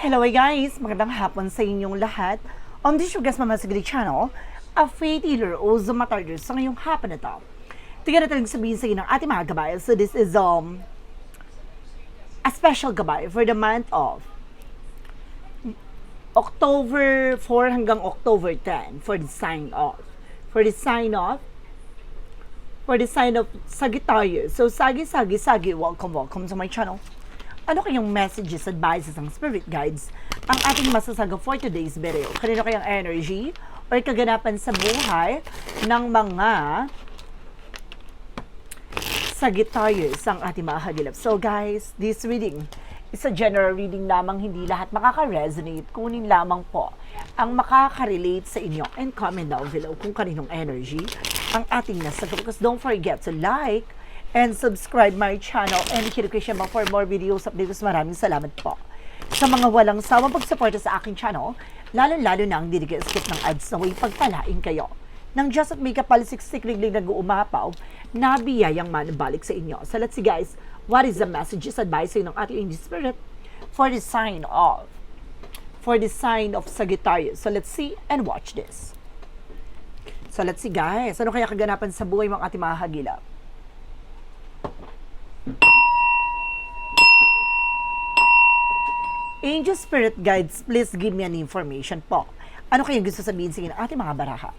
Hello guys! Magandang hapon sa inyong lahat. On this guys Mama Sigrid Channel, a faith healer o Zumatarder sa ngayong hapon na to. Natin sabihin sa inyo ng ating mga gabay. So this is um a special gabay for the month of October 4 hanggang October 10 for the sign off. For the sign off, for the sign of Sagittarius. So, Sagi, Sagi, Sagi, welcome, welcome to my channel. Ano kayong messages, advices ng spirit guides ang ating masasaga for today's video? Kanino kayang energy or kaganapan sa buhay ng mga Sagittarius ang ating mga hagilap. So guys, this reading is a general reading lamang, hindi lahat makaka-resonate. Kunin lamang po ang makaka-relate sa inyo and comment down below kung kaninong energy ang ating nasagot. Because don't forget to like and subscribe my channel and hit the bell for more videos updates. Maraming salamat po sa mga walang sawang pagsuporta sa aking channel, lalo-lalo na ang dinigas-skip ng ads na way pagpalain kayo ng Diyos at may kapalisiksik liglig nag-uumapaw na biyayang manabalik sa inyo. So let's see guys, what is the messages advising ng ating angel spirit for the sign of for the sign of Sagittarius. So let's see and watch this. So let's see guys, ano kaya kaganapan sa buhay ng ating mga hagilap? Angel Spirit Guides, please give me an information po. Ano kayang gusto sabihin sa ating mga baraha?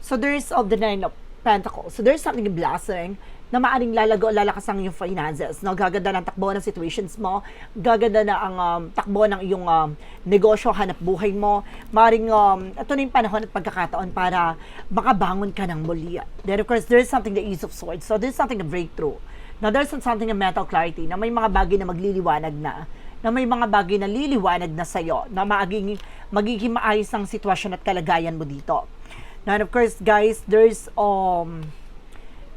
So there's of the Nine of Pentacles. So there's something blessing na maaring lalago lalakas ang iyong finances. No? Gaganda ng takbo ng situations mo. Gaganda na ang um, takbo ng iyong um, negosyo, hanap buhay mo. Maaring um, ito na yung panahon at pagkakataon para makabangon ka ng muli. Then of course, there's something the Ace of Swords. So there's something a breakthrough. Now there's something a mental clarity na may mga bagay na magliliwanag na na may mga bagay na liliwanag na sa'yo na magiging, magiging maayos ang sitwasyon at kalagayan mo dito. Now, and of course, guys, there's um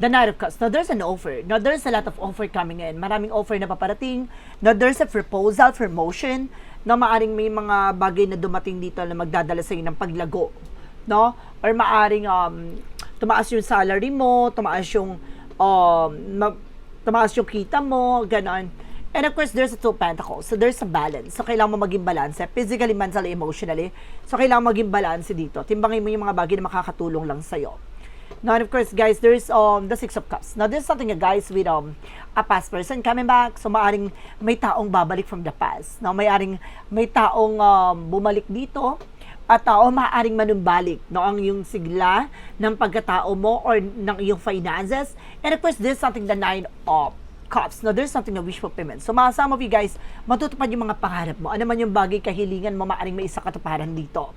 the Knight of Cups. Now, there's an offer. Now, there's a lot of offer coming in. Maraming offer na paparating. Now, there's a proposal for motion na maaring may mga bagay na dumating dito na magdadala sa ng paglago. No? Or maaring um, tumaas yung salary mo, tumaas yung um, tumaas yung kita mo, ganon. And of course, there's a two pentacles. So, there's a balance. So, kailangan mo maging balance. Physically, mentally, emotionally. So, kailangan maging balance dito. Timbangin mo yung mga bagay na makakatulong lang sa'yo. Now, and of course, guys, there's um, the Six of Cups. Now, there's something, uh, guys, with um, a past person coming back. So, maaring may taong babalik from the past. Now, may aring may taong um, bumalik dito at tao maaaring manumbalik no ang yung sigla ng pagkatao mo or ng iyong finances and of course there's something the nine of cups. Now, there's something na wish fulfillment. So, mga some of you guys, matutupad yung mga pangarap mo. Ano man yung bagay, kahilingan mo, maaring may isa katuparan dito.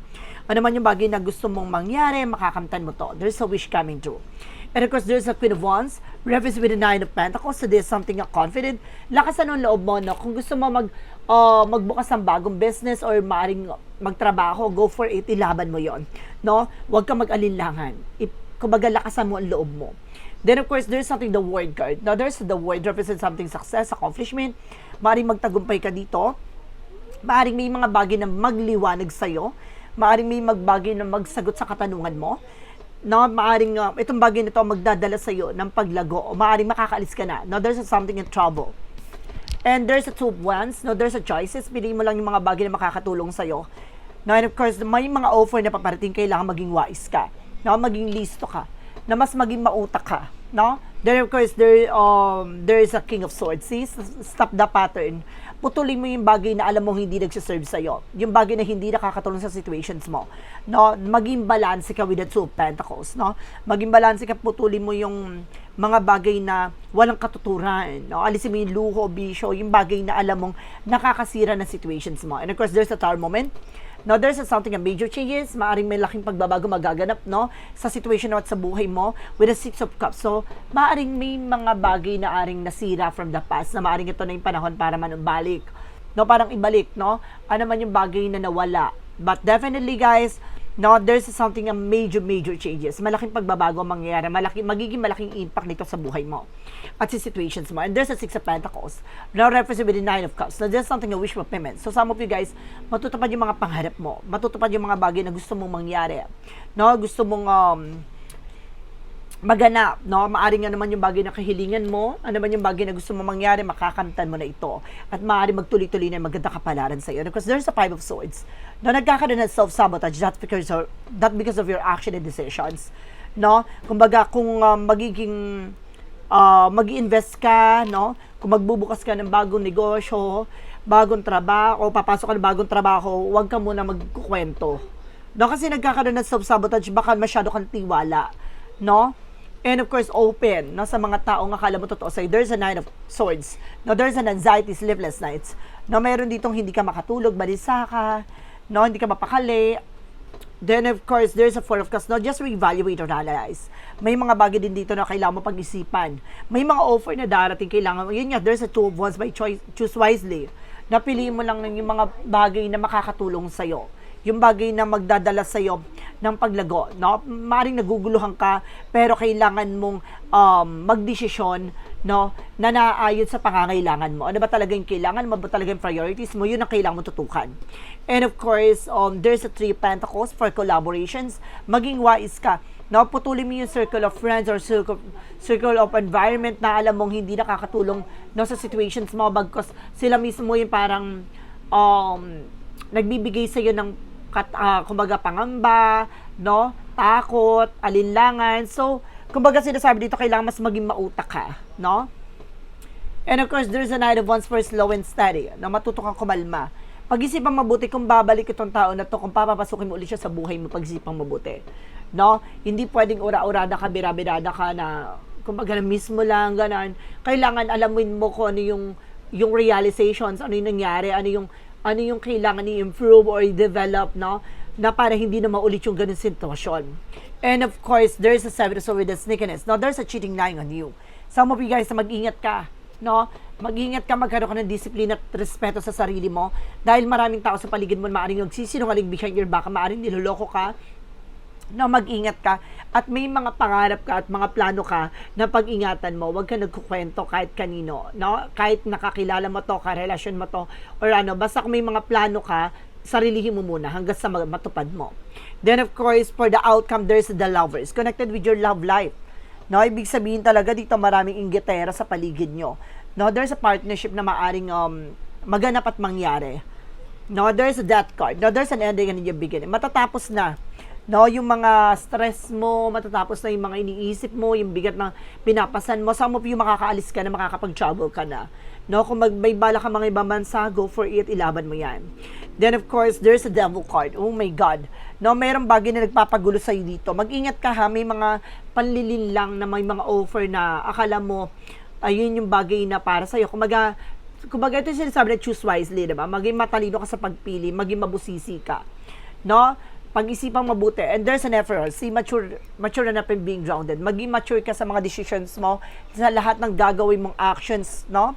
Ano man yung bagay na gusto mong mangyari, makakamtan mo to. There's a wish coming true. And of course, there's a Queen of Wands, reference with the Nine of Pentacles, so there's something na confident. Lakasan ng loob mo, no? Kung gusto mo mag, uh, magbukas ng bagong business or maaring magtrabaho, go for it, ilaban mo yon no? Huwag ka mag-alinlangan. Kumbaga, lakasan mo ang loob mo. Then, of course, there's something, the word card. Now, there's the word represents something success, accomplishment. Maaaring magtagumpay ka dito. Maaaring may mga bagay na magliwanag sa'yo. Maaaring may magbagay na magsagot sa katanungan mo. Na maaaring uh, itong bagay na to magdadala sa'yo ng paglago o maaaring makakaalis ka na. Now, there's something in trouble. And there's a two wands. No, there's a choices. Piliin mo lang yung mga bagay na makakatulong sa'yo. Now, and of course, may mga offer na paparating, kailangan maging wise ka. No, maging listo ka na mas maging mautak ka, no? Then of course there um there is a king of swords. See, stop the pattern. Putulin mo yung bagay na alam mo hindi nagsiserve sa iyo. Yung bagay na hindi nakakatulong sa situations mo. No, maging balance ka with the two pentacles, no? Maging balance ka putulin mo yung mga bagay na walang katuturan, no? Alisin mo yung luho, bisyo, yung bagay na alam mong nakakasira ng situations mo. And of course, there's a tower moment No, there's something a major changes, maaring may laking pagbabago magaganap, no, sa situation at sa buhay mo with the Six of Cups. So, maaring may mga bagay na aring nasira from the past na maaring ito na yung panahon para manumbalik. No, parang ibalik, no? Ano man yung bagay na nawala. But definitely, guys, no, there's something a major, major changes. Malaking pagbabago ang mangyayari. Malaki, magiging malaking impact nito sa buhay mo at sa situations mo. And there's a Six of Pentacles. Now, reference with the Nine of Cups. Now, there's something a wish fulfillment. So, some of you guys, matutupad yung mga pangarap mo. Matutupad yung mga bagay na gusto mong mangyari. No, gusto mong, um, maganap, no? Maaring nga naman yung bagay na kahilingan mo, ano man yung bagay na gusto mo mangyari, makakamtan mo na ito. At maaari magtuloy-tuloy na maganda kapalaran sa iyo. Because there's a five of swords. No, nagkakaroon ng self-sabotage, that's because of, that because of your action and decisions. No? Kumbaga, kung uh, magiging uh, mag-invest ka, no? Kung magbubukas ka ng bagong negosyo, bagong trabaho, papasok ka ng bagong trabaho, huwag ka muna magkukwento. No, kasi nagkakaroon ng self-sabotage, baka masyado kang tiwala. No? And of course, open no, sa mga taong akala mo totoo sa'yo. There's a nine of swords. No, there's an anxiety, sleepless nights. No, mayroon ditong hindi ka makatulog, balisa ka, no, hindi ka mapakali. Then, of course, there's a four of cups. No, just reevaluate or analyze. May mga bagay din dito na kailangan mo pag-isipan. May mga offer na darating kailangan mo. Yun nga, there's a two of wands by choice. Choose wisely. Napili mo lang yung mga bagay na makakatulong sa'yo yung bagay na magdadala sa iyo ng paglago, no? Maring naguguluhan ka, pero kailangan mong um, magdesisyon, no, na naaayon sa pangangailangan mo. Ano ba talaga yung kailangan mo? Ano ba talaga yung priorities mo? Yun ang kailangan mo tutukan. And of course, um, there's a three pentacles for collaborations. Maging wise ka. No, putulin mo yung circle of friends or circle, circle of environment na alam mong hindi nakakatulong no, sa situations mo bagkos sila mismo yung parang um, nagbibigay sa iyo ng kat, uh, kumbaga pangamba, no? Takot, alinlangan. So, kumbaga sinasabi dito kailangan mas maging mautak ka, no? And of course, there's a night of one's for slow and steady, na matuto kang kumalma. Pag-isipang mabuti kung babalik itong tao na to, kung papapasukin mo ulit siya sa buhay mo, pag-isipang mabuti. No? Hindi pwedeng ura-urada ka, birabirada ka na, kumbaga na mismo lang, ganan. Kailangan alamin mo kung ano yung, yung realizations, ano yung nangyari, ano yung ano yung kailangan i-improve or i-develop, no? Na para hindi na maulit yung ganun sitwasyon. And of course, there's a seven so with the sneakiness. No, there's a cheating lying on you. Some of you guys, mag-ingat ka, no? Mag-ingat ka, magkaroon ka ng disiplina at respeto sa sarili mo. Dahil maraming tao sa paligid mo, maaaring nagsisinungaling behind your back, maaaring niloloko ka, na mag-ingat ka at may mga pangarap ka at mga plano ka na pag-ingatan mo. Huwag ka nagkukwento kahit kanino, no? Kahit nakakilala mo to, karelasyon mo to, or ano, basta kung may mga plano ka, sarilihin mo muna hanggang sa matupad mo. Then of course, for the outcome, there's the lovers. Connected with your love life. No, ibig sabihin talaga dito maraming inggitera sa paligid nyo. No, there's a partnership na maaring um, maganap at mangyari. No, there's death card. No, there's an ending and a beginning. Matatapos na no, yung mga stress mo, matatapos na yung mga iniisip mo, yung bigat na pinapasan mo, some of you makakaalis ka na, makakapag-travel ka na. No, kung mag, may bala ka mga ibang bansa, go for it, ilaban mo yan. Then of course, there's a devil card. Oh my God. No, mayroong bagay na nagpapagulo sa'yo dito. Mag-ingat ka ha, may mga panlilin lang na may mga offer na akala mo, ayun yung bagay na para sa'yo. Kumaga, kumbaga ito yung sinasabi na choose wisely, diba? Maging matalino ka sa pagpili, maging mabusisi ka. No? Pag-isipang mabuti. And there's an effort. See, mature, mature na natin being grounded. Maging mature ka sa mga decisions mo, sa lahat ng gagawin mong actions, no?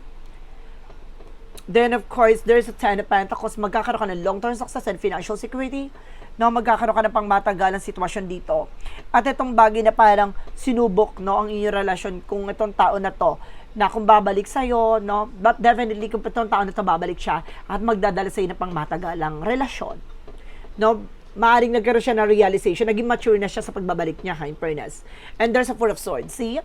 Then, of course, there's a Ten of Pentacles. Magkakaroon ka ng long-term success and financial security. No, magkakaroon ka ng pangmatagalang sitwasyon dito. At itong bagay na parang sinubok, no, ang inyong relasyon kung itong tao na to na kung babalik sa'yo, no, but definitely kung itong tao na to babalik siya at magdadala sa'yo ng pangmatagalang relasyon. No, maaring nagkaroon siya ng realization, naging mature na siya sa pagbabalik niya, ha, in fairness. And there's a four of swords. See?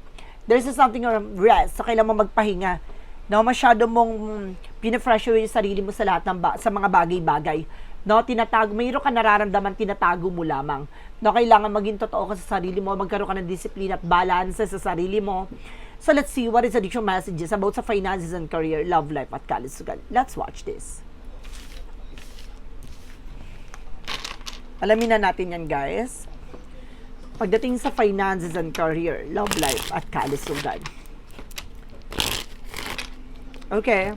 There's a something of rest. So, kailangan mo magpahinga. No, masyado mong pinafresh yung sarili mo sa lahat ng ba- sa mga bagay-bagay. No, tinatago, mayroon ka nararamdaman, tinatago mo lamang. No, kailangan maging totoo ka sa sarili mo, magkaroon ka ng disiplina at balance sa sarili mo. So let's see what is additional messages about sa finances and career, love life at kalisugan. Let's watch this. Alamin na natin yan, guys. Pagdating sa finances and career, love life, at kalusugan. Okay.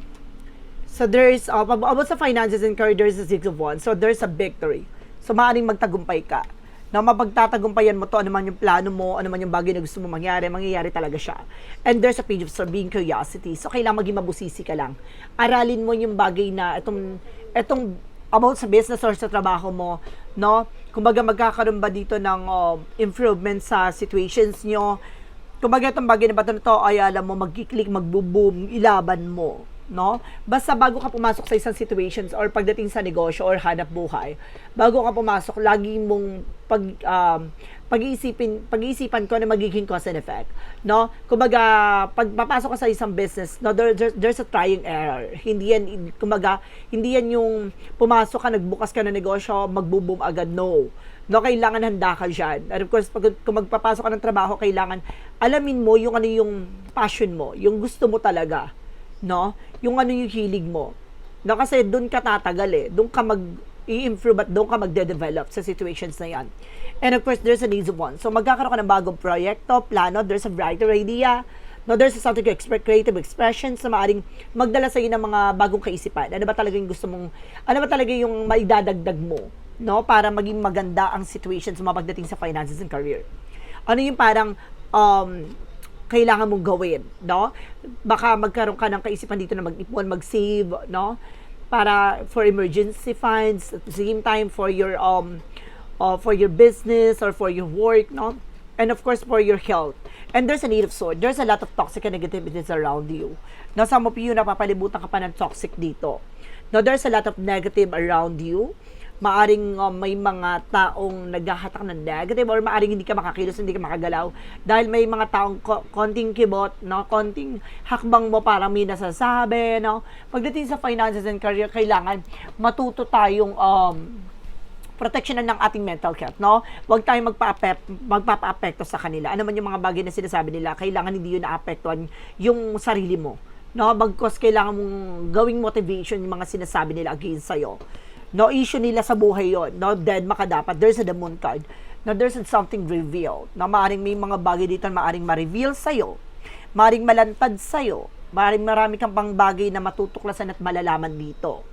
So there's, uh, about sa finances and career, there's a six of wands. So there's a victory. So maaaring magtagumpay ka. Na mapagtatagumpayan mo to, ano man yung plano mo, ano man yung bagay na gusto mo mangyari, mangyayari talaga siya. And there's a page of being curiosity. So kailangan maging mabusisi ka lang. Aralin mo yung bagay na itong, itong about sa business or sa trabaho mo, no? Kumbaga magkakaroon ba dito ng uh, improvement sa situations nyo? Kumbaga itong bagay na ba ito ay alam mo, magkiklik, magbo-boom, ilaban mo. No? Basta bago ka pumasok sa isang situations or pagdating sa negosyo or hanap buhay, bago ka pumasok, lagi mong pag um, pag-iisipin pag-iisipan ko na magiging cause and effect, no? Kumbaga, pag papasok ka sa isang business, no, there, there- there's a trying error. Hindi yan kumbaga, hindi yan yung pumasok ka, nagbukas ka ng negosyo, magbo-boom agad, no. No, kailangan handa ka diyan. And of course, pag kung magpapasok ka ng trabaho, kailangan alamin mo yung ano yung passion mo, yung gusto mo talaga no? Yung ano yung hilig mo. No, kasi doon ka tatagal eh. Doon ka mag i-improve at doon ka magde-develop sa situations na yan. And of course, there's a needs of one. So, magkakaroon ka ng bagong proyekto, plano, there's a brighter idea, no, there's something to express, creative expressions na maaaring magdala sa ng mga bagong kaisipan. Ano ba talaga yung gusto mong, ano ba talaga yung maidadagdag mo, no, para maging maganda ang situations mo pagdating sa finances and career. Ano yung parang, um, kailangan mong gawin, no? Baka magkaroon ka ng kaisipan dito na mag-ipon, mag-save, no? Para for emergency funds, at the same time for your um uh, for your business or for your work, no? And of course for your health. And there's a need of sword. There's a lot of toxic and negativities around you. No, some of you napapalibutan ka pa ng toxic dito. No, there's a lot of negative around you maaring uh, may mga taong naghahatak ng negative or maaring hindi ka makakilos, hindi ka makagalaw dahil may mga taong ko- konting kibot, no, konting hakbang mo para may nasasabi, no. Pagdating sa finances and career, kailangan matuto tayong um, proteksyonan ng ating mental health, no? Huwag tayong magpa-apep, magpapa-apekto sa kanila. Ano man yung mga bagay na sinasabi nila, kailangan hindi yun naapektuhan yung sarili mo. No, bagkos kailangan mong gawing motivation yung mga sinasabi nila against sa'yo. No, issue nila sa buhay yon. No, dead makadapat. There's a the moon card. No, there's something revealed. Na maaring may mga bagay dito na maaring ma-reveal sa'yo. Maaring malantad sa'yo. Maaring marami kang pang bagay na matutuklasan at malalaman dito.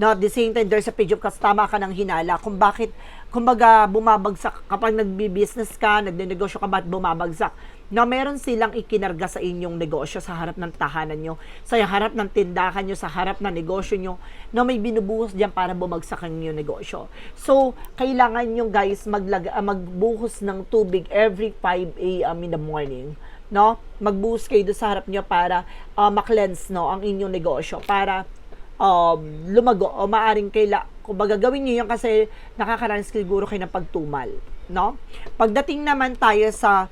No, at the same time, there's a page of cause, tama ka ng hinala kung bakit, kumbaga, bumabagsak, kapag nagbi-business ka, nagnenegosyo ka, ba't bumabagsak? No, meron silang ikinarga sa inyong negosyo sa harap ng tahanan nyo, sa harap ng tindahan nyo, sa harap ng negosyo nyo, no, may binubuhos diyan para bumagsak ang inyong negosyo. So, kailangan nyo guys maglag ah, magbuhos ng tubig every 5 a.m. in the morning no? Magbuhos kayo doon sa harap nyo para uh, maklense, no, ang inyong negosyo, para um, lumago o maaring kaila kung gagawin niyo yan kasi nakakaranas siguro kayo ng pagtumal, no? Pagdating naman tayo sa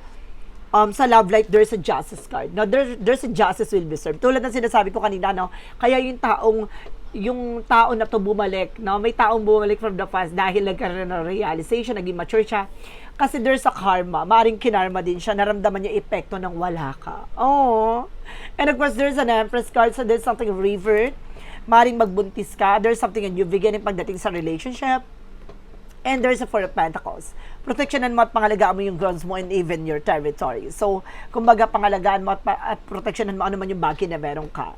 um, sa love life, there's a justice card. No, there, there's a justice will be served. Tulad ng sinasabi ko kanina, no, kaya yung taong yung tao na to bumalik, no, may taong bumalik from the past dahil nagkaroon ng realization, naging mature siya. Kasi there's a karma, maring kinarma din siya, naramdaman niya epekto ng wala ka. Oh. And of course, there's an empress card, so there's something revert. Maring magbuntis ka, there's something a new beginning pagdating sa relationship. And there's a Four of Pentacles. Proteksyonan mo at pangalagaan mo yung grounds mo and even your territory. So, kumbaga pangalagaan mo at, pa- at proteksyonan mo ano man yung bagay na meron ka.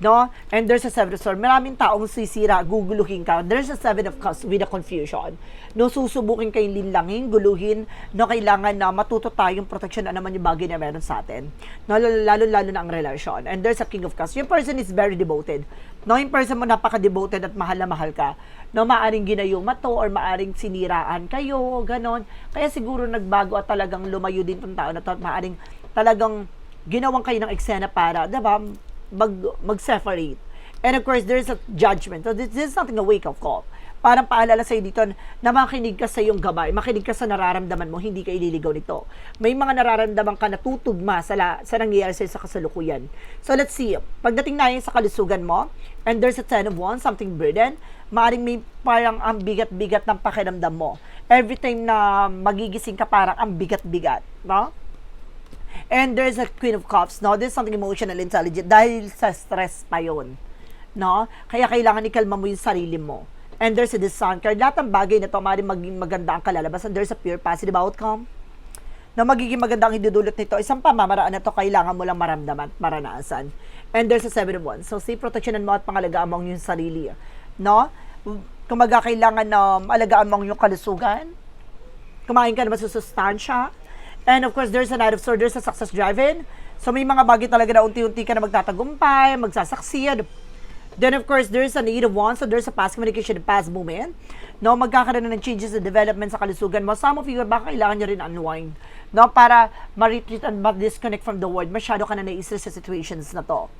No? And there's a seven of swords. Maraming taong sisira, guguluhin ka. There's a seven of cups with a confusion. No, susubukin kayong linlangin, guluhin. No, kailangan na matuto tayong proteksyon na naman yung bagay na meron sa atin. No, lalo-lalo na ang relasyon. And there's a king of cups. Yung person is very devoted. No, yung person mo napaka-devoted at mahal na mahal ka. No, maaring ginayuma to or maaring siniraan kayo, ganon. Kaya siguro nagbago at talagang lumayo din tong tao na to at maaring talagang ginawang kayo ng eksena para, diba, mag, mag-separate. And of course, there's a judgment. So this, this is something a wake-up call. Parang paalala sa'yo dito na makinig ka sa iyong gabay, makinig ka sa nararamdaman mo, hindi ka ililigaw nito. May mga nararamdaman ka na tutugma sa, la, sa nangyayari sa'yo sa kasalukuyan. So let's see, pagdating na sa kalusugan mo, and there's a ten of wands, something burden, maaring may parang ang bigat-bigat ng pakiramdam mo. Every time na magigising ka, parang ang bigat-bigat, no? And there's a Queen of Cups, no? There's something emotional intelligent dahil sa stress pa yun. No? Kaya kailangan ikalma mo yung sarili mo. And there's a the Sun card. Lahat ng bagay na to, maaaring maging maganda ang kalalabasan. There's a pure positive outcome. Na magiging maganda ang idudulot nito. Isang pamamaraan na to, kailangan mo lang maramdaman maranasan. And there's a seven of wands. So, see, proteksyonan mo at pangalagaan mo ang sarili. No? Kumaga, kailangan na um, alagaan mo ang iyong kalusugan. Kumain ka naman sa sustansya. And of course, there's a Knight of Swords, there's a success driven. So may mga bagay talaga na unti-unti ka na magtatagumpay, magsasucceed. Then of course, there's a need of one, so there's a past communication and past movement. No, magkakaroon na ng changes and development sa kalusugan mo. Some of you, baka kailangan nyo rin unwind. No, para ma-retreat and ma-disconnect from the world. Masyado ka na naisip sa situations na to.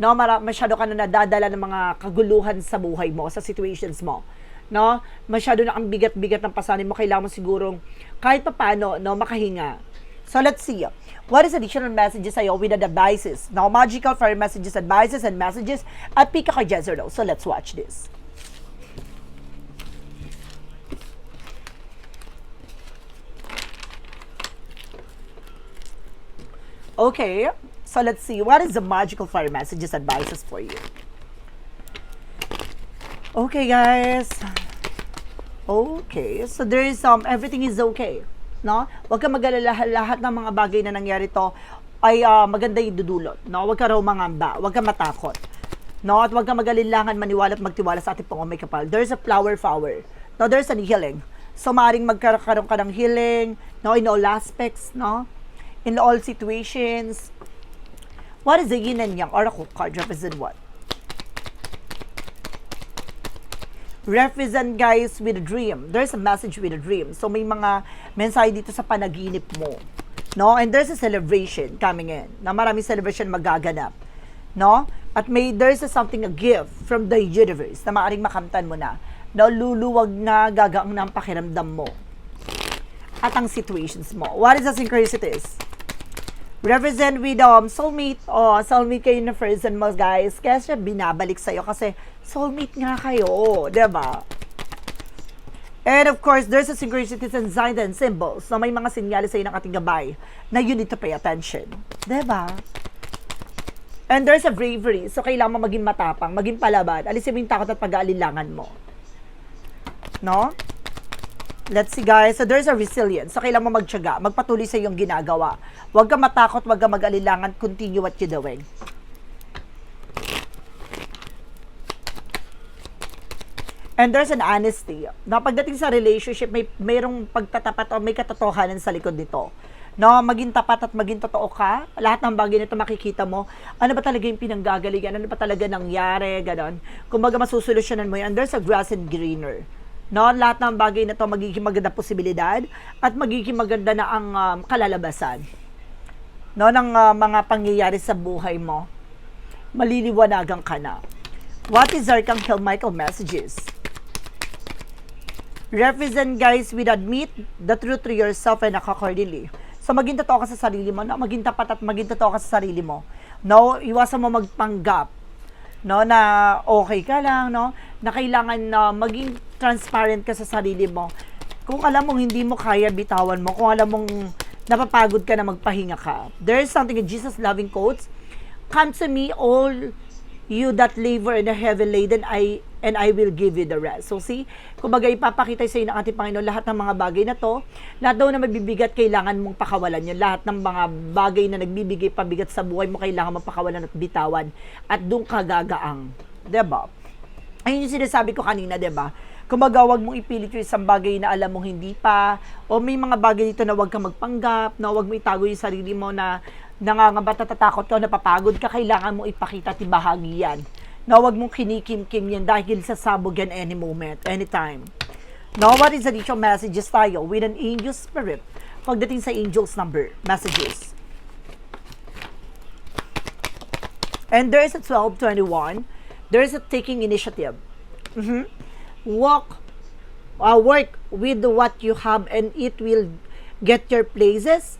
no? Masyado ka na nadadala ng mga kaguluhan sa buhay mo, sa situations mo. No? Masyado na ang bigat-bigat ng pasanin mo, kailangan mo sigurong kahit pa paano, no, makahinga. So let's see. What is additional messages sa'yo with the devices? Now, magical fire messages, advices, and messages at Pika kay Jezero. So let's watch this. Okay, so let's see. What is the magical fire messages advices for you? Okay, guys. Okay, so there is um everything is okay, no? Huwag kang mag-alala lahat ng mga bagay na nangyari to ay ah, maganda yung dudulot, no? Huwag ka raw mangamba, huwag ka matakot. No, at huwag kang mag-alilangan, maniwala at magtiwala sa ating Panginoon kapal. There's a flower power. No, there's a healing. So, maaaring magkaroon ka ng healing, no, in all aspects, no? In all situations. What is the yin and yang oracle card represent what? Represent guys with a dream. There's a message with a dream. So may mga mensahe dito sa panaginip mo. No? And there's a celebration coming in. Na maraming celebration magaganap. No? At may there's a something a gift from the universe na maaring makamtan mo na. No, luluwag na gagaang na ang pakiramdam mo. At ang situations mo. What is the synchronicities? represent with um, soulmate. Oh, soulmate kayo na person mo, guys. Kaya siya binabalik sa'yo kasi soulmate nga kayo. 'di ba? And of course, there's a synchronicities and signs and symbols na may mga sinyalis sa'yo ng ating gabay na you need to pay attention. ba? And there's a bravery. So, kailangan mo maging matapang, maging palaban. Alisin mo yung takot at pag-aalilangan mo. No? Let's see guys. So there's a resilience. So kailangan mo magtiyaga, magpatuloy sa iyong ginagawa. Huwag kang matakot, huwag kang mag-alilangan, continue what you're doing. And there's an honesty. Na pagdating sa relationship, may mayroong pagtatapat o may katotohanan sa likod nito. No, maging tapat at maging totoo ka. Lahat ng bagay nito makikita mo. Ano ba talaga yung pinanggagalingan? Ano ba talaga nangyari? Ganon. Kumbaga masusolusyonan mo yan. And there's a grass and greener. No, lahat ng bagay na to magiging maganda posibilidad at magiging maganda na ang um, kalalabasan. No, ng uh, mga pangyayari sa buhay mo. Maliliwanagan ka na. What is Archangel Michael messages? Represent guys with admit the truth to yourself and accordingly. So maging totoo ka sa sarili mo, no? maging tapat at maging totoo ka sa sarili mo. No, iwasan mo magpanggap no? Na okay ka lang no? Na kailangan na maging transparent ka sa sarili mo. Kung alam mong hindi mo kaya bitawan mo. Kung alam mong napapagod ka na magpahinga ka. There is something in Jesus loving quotes. Come to me all you that labor and are heavy laden I and I will give you the rest. So see, kumbaga ipapakita sa iyo ng ating Panginoon lahat ng mga bagay na to, lahat daw na mabibigat kailangan mong pakawalan yun. Lahat ng mga bagay na nagbibigay pabigat sa buhay mo kailangan mong pakawalan at bitawan at doon ka gagaang. 'Di ba? Ayun yung sinasabi ko kanina, 'di ba? Kumbaga, wag mong ipilit yung isang bagay na alam mong hindi pa, o may mga bagay dito na wag kang magpanggap, na wag mo itago yung sarili mo na nangangamba at natatakot ka, napapagod ka, kailangan mo ipakita at ibahagi yan na wag mong kinikim-kim yan dahil sa sabog yan any moment, anytime. Now, what is the additional messages tayo with an angel spirit pagdating sa angels number messages? And there is a 1221. There is a taking initiative. Mhm. Walk, uh, work with what you have and it will get your places.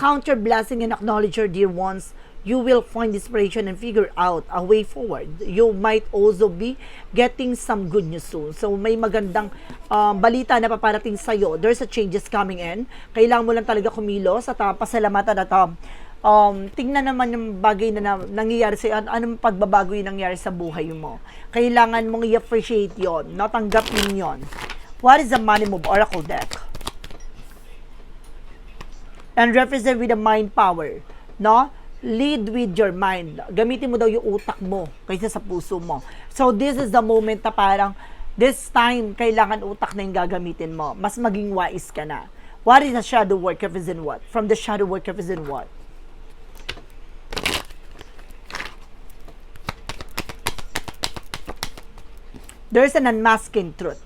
Count your blessing and acknowledge your dear ones you will find inspiration and figure out a way forward. You might also be getting some good news soon. So may magandang um, balita na paparating sa iyo. There's a changes coming in. Kailangan mo lang talaga kumilos at uh, pasalamatan at um, um, tingnan naman yung bagay na, na nangyayari sa an anong pagbabago yung nangyayari sa buhay mo. Kailangan mong i-appreciate yon, natanggapin yon. What is the money move oracle deck? And represent with the mind power, no? Lead with your mind. Gamitin mo daw yung utak mo kaysa sa puso mo. So, this is the moment na parang, this time, kailangan utak na yung gagamitin mo. Mas maging wise ka na. What is the shadow work represent what? From the shadow work represent what? There's an unmasking truth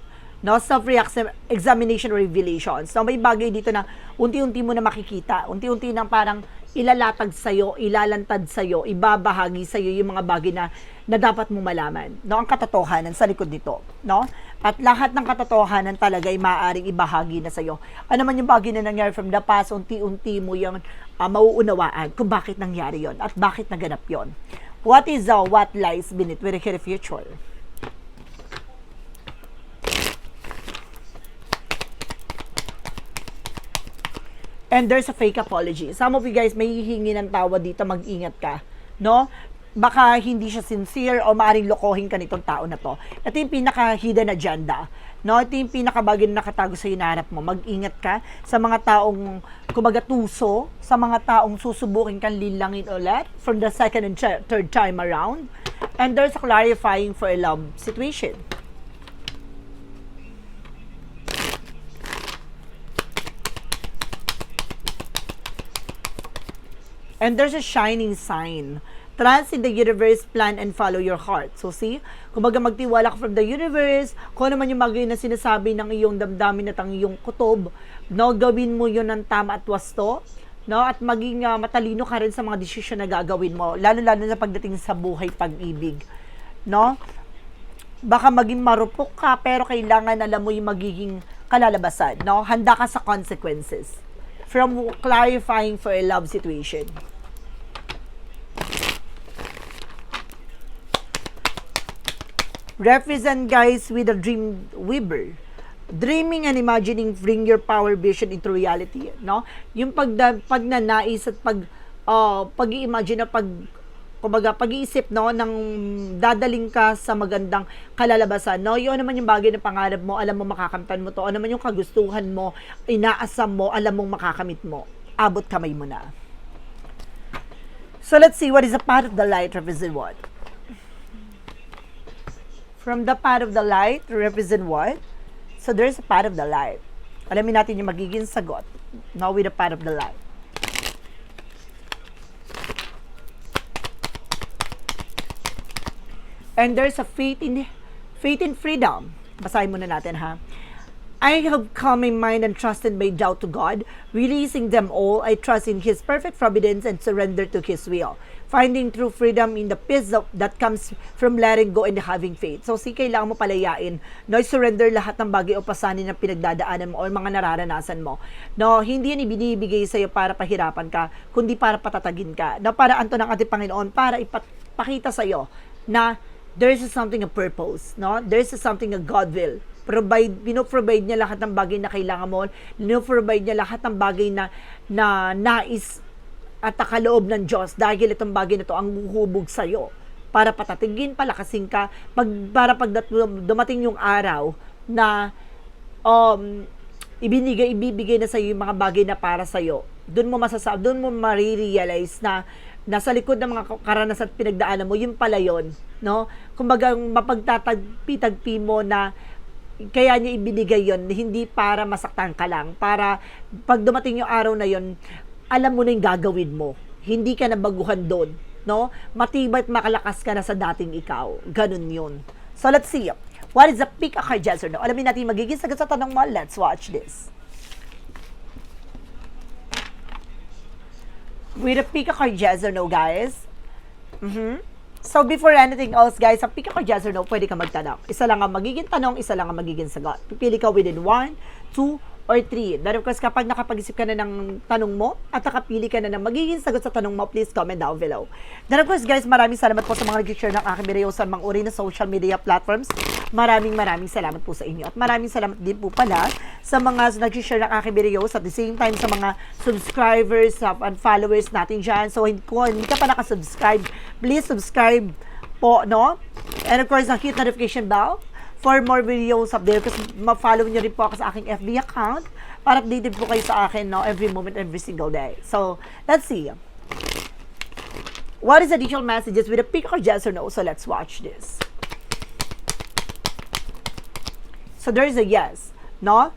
no self-examination revelations. So may bagay dito na unti-unti mo na makikita, unti-unti nang parang ilalatag sa'yo, ilalantad sa'yo, ibabahagi sa'yo yung mga bagay na, na dapat mo malaman. No? Ang katotohanan sa likod nito. No? At lahat ng katotohanan talaga ay maaaring ibahagi na sa'yo. Ano man yung bagay na nangyari from the past, unti-unti mo yung uh, mauunawaan kung bakit nangyari yon at bakit naganap yon. What is uh, what lies beneath with the future? And there's a fake apology. Some of you guys may hihingi ng tawa dito, mag-ingat ka. No? Baka hindi siya sincere o maaring lokohin ka nitong tao na to. Ito yung pinaka-hidden agenda. No? Ito yung pinakabagay na nakatago sa hinaharap mo. Mag-ingat ka sa mga taong kumagatuso, sa mga taong susubukin kang lilangin ulit from the second and third time around. And there's a clarifying for a love situation. And there's a shining sign. Trust in the universe, plan and follow your heart. So see, kumbaga magtiwala ka from the universe, kung ano man yung bagay na sinasabi ng iyong damdamin at ang iyong kutob, no, gawin mo yun ng tama at wasto, no, at maging ah, matalino ka rin sa mga desisyon na gagawin mo, lalo-lalo na pagdating sa buhay pag-ibig, no? Baka maging marupok ka, pero kailangan alam mo yung magiging kalalabasan, no? Handa ka sa consequences from clarifying for a love situation. Represent guys with a dream weaver. Dreaming and imagining bring your power vision into reality, no? Yung pag pagnanais at pag uh, pag-i-imagine na pag kumbaga pag-iisip no ng dadaling ka sa magandang kalalabasan no? Yun naman yung bagay na pangarap mo. Alam mo makakamtan mo to. Ano naman yung kagustuhan mo inaasam mo alam mong makakamit mo. Abot kamay mo na. So let's see what is a part of the light represent what from the part of the light represent what so there's a part of the light alamin natin yung magiging sagot now with the part of the light And there's a faith in faith in freedom. Basahin muna natin ha. I have come in mind and trusted my doubt to God, releasing them all. I trust in His perfect providence and surrender to His will. Finding true freedom in the peace that comes from letting go and having faith. So, si kailangan mo palayain, no, surrender lahat ng bagay o pasanin na pinagdadaanan mo o mga nararanasan mo. No, hindi yan ibinibigay sa iyo para pahirapan ka, kundi para patatagin ka. No, para anto ng ating Panginoon, para ipakita sa iyo na there's something a purpose, no? There's something a God will provide, pino-provide niya lahat ng bagay na kailangan mo, pino-provide niya lahat ng bagay na, na nais at nakaloob ng Diyos dahil itong bagay na to ang huhubog sa'yo para patatigin, palakasin ka, pag, para pag dumating yung araw na um, ibinigay, ibibigay na sa'yo yung mga bagay na para sa'yo, doon mo masasabi, doon mo marirealize na nasa likod ng mga karanasan at pinagdaanan mo, yun pala yun, no? Kumbaga, mapagtatagpi-tagpi mo na kaya niya ibinigay yon hindi para masaktan ka lang, para pag dumating yung araw na yon alam mo na yung gagawin mo. Hindi ka na baguhan doon, no? Matibay at makalakas ka na sa dating ikaw. Ganun yun. So, let's see. What is the pick a card yes or no? Alamin natin magiging sagot sa tanong mo. Let's watch this. With a pick a card yes or no, guys. Mm-hmm. So, before anything else, guys, sa pick a card yes or no, pwede ka magtanong. Isa lang ang magiging tanong, isa lang ang magiging sagot. Pipili ka within 1, 2, or 3. Then of course, kapag nakapag-isip ka na ng tanong mo at nakapili ka na ng magiging sagot sa tanong mo, please comment down below. Then of course, guys, maraming salamat po sa mga nag-share ng aking video sa mga uri na social media platforms. Maraming maraming salamat po sa inyo. At maraming salamat din po pala sa mga nag-share ng aking videos at the same time sa mga subscribers and followers natin dyan. So, kung hindi ka pa nakasubscribe, please subscribe po, no? And of course, hit notification bell for more videos update kasi ma-follow nyo rin po ako sa aking FB account para updated po kayo sa akin no, every moment, every single day. So, let's see. What is additional messages with a pick or yes or no? So, let's watch this. So, there's a yes. No?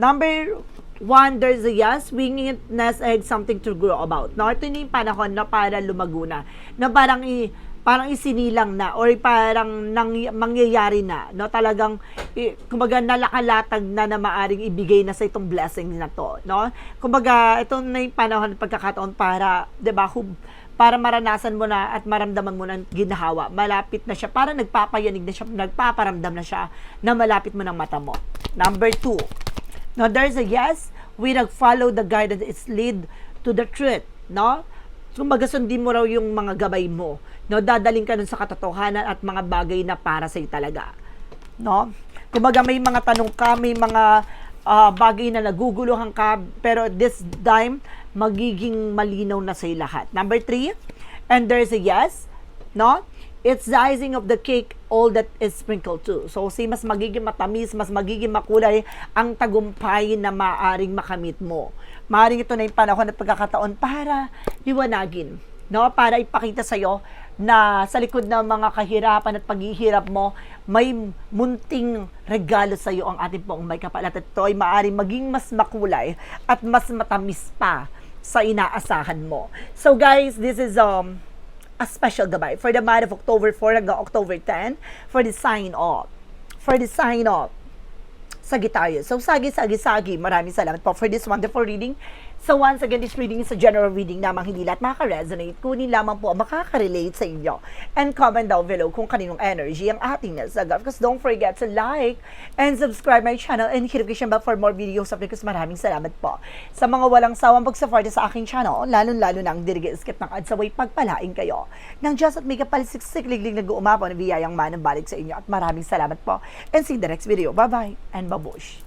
Number one, there's a yes. Winging it nest egg, something to grow about. No? Ito na yung panahon na para lumago na. Na parang i- parang isinilang na or parang nang, mangyayari na no? Talagang eh, kumbaga nalakalatag na na maaring ibigay na sa itong blessing na to no? Kumbaga ito na yung panahon at pagkakataon para 'di ba para maranasan mo na at maramdaman mo na ang ginhawa. Malapit na siya. Para nagpapayanig na siya nagpaparamdam na siya na malapit mo ng mata mo. Number two. No there's a yes. We nag-follow the guidance. It's lead to the truth no? Kumbaga sundin mo raw yung mga gabay mo. No, dadaling ka nun sa katotohanan at mga bagay na para sa'yo talaga. No? Kumbaga may mga tanong ka, may mga ah, bagay na naguguluhan ka, pero this time, magiging malinaw na sa'yo lahat. Number three, and there's a yes, no? It's the icing of the cake, all that is sprinkled too. So, si mas magiging matamis, mas magiging makulay ang tagumpay na maaring makamit mo. Maaring ito na yung panahon at pagkakataon para liwanagin, no? Para ipakita sa'yo na sa likod ng mga kahirapan at paghihirap mo, may munting regalo sa iyo ang ating pong may kapal. At ito ay maaaring maging mas makulay at mas matamis pa sa inaasahan mo. So guys, this is um a special gabay for the month of October 4 hanggang October 10 for the sign off. For the sign off. Sagittarius. So, Sagi, Sagi, Sagi, maraming salamat po for this wonderful reading. So, once again, this reading is a general reading namang hindi lahat makaka-resonate, kunin lamang po ang makaka-relate sa inyo. And comment down below kung kaninong energy ang ating nasagap. Because don't forget to like and subscribe my channel and hit notification bell for more videos of because maraming salamat po. Sa mga walang sawang pag-support sa aking channel, lalong-lalo na ang dirige skip ng ads away pagpalain kayo. Nang Diyos at may kapalisiksik liglig nag-uumapaw na biyayang manang balik sa inyo at maraming salamat po. And see the next video. Bye-bye and babush.